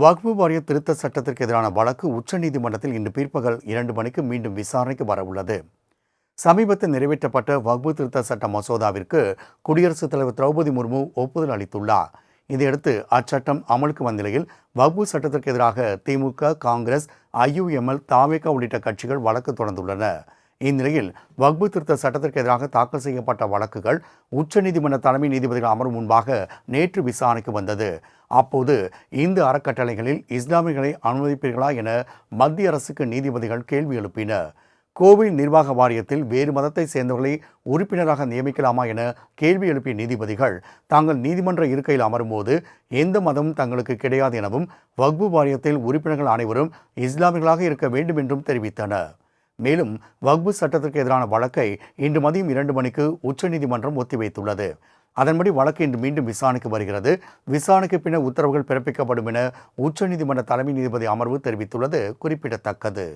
வக்பு வாரிய திருத்த சட்டத்திற்கு எதிரான வழக்கு உச்சநீதிமன்றத்தில் இன்று பிற்பகல் இரண்டு மணிக்கு மீண்டும் விசாரணைக்கு வரவுள்ளது. சமீபத்தில் நிறைவேற்றப்பட்ட வக்பு திருத்த சட்ட மசோதாவிற்கு குடியரசுத் தலைவர் திரௌபதி முர்மு ஒப்புதல் அளித்துள்ளார். இதையடுத்து அச்சட்டம் அமலுக்கு வந்த நிலையில் வக்பு சட்டத்திற்கு எதிராக திமுக காங்கிரஸ் ஐயுஎம்எல் தாவேகா உள்ளிட்ட கட்சிகள் வழக்கு தொடர்ந்துள்ளன. இந்நிலையில் வக்பு திருத்த சட்டத்திற்கு எதிராக தாக்கல் செய்யப்பட்ட வழக்குகள் உச்சநீதிமன்ற தலைமை நீதிபதிகள் அமர்வு முன்பாக நேற்று விசாரணைக்கு வந்தது. அப்போது இந்த அறக்கட்டளைகளில் இஸ்லாமியர்களை அனுமதிப்பீர்களா என மத்திய அரசுக்கு நீதிபதிகள் கேள்வி எழுப்பினர் கோவில் நிர்வாக வாரியத்தில் வேறு மதத்தை சேர்ந்தவர்களை உறுப்பினராக நியமிக்கலாமா என கேள்வி எழுப்பிய நீதிபதிகள் தாங்கள் நீதிமன்ற இருக்கையில் அமரும்போது எந்த மதமும் தங்களுக்கு கிடையாது எனவும் வக்பு வாரியத்தில் உறுப்பினர்கள் அனைவரும் இஸ்லாமியர்களாக இருக்க வேண்டும் என்றும் தெரிவித்தனர். மேலும் வக்பு சட்டத்திற்கு எதிரான வழக்கை இன்று மதியம் இரண்டு மணிக்கு உச்சநீதிமன்றம் ஒத்திவைத்துள்ளது. அதன்படி வழக்கு இன்று மீண்டும் விசாரணைக்கு வருகிறது. விசாரணைக்கு பின்னர் உத்தரவுகள் பிறப்பிக்கப்படும் என உச்சநீதிமன்ற தலைமை நீதிபதி அமர்வு தெரிவித்துள்ளது. குறிப்பிடத்தக்கது.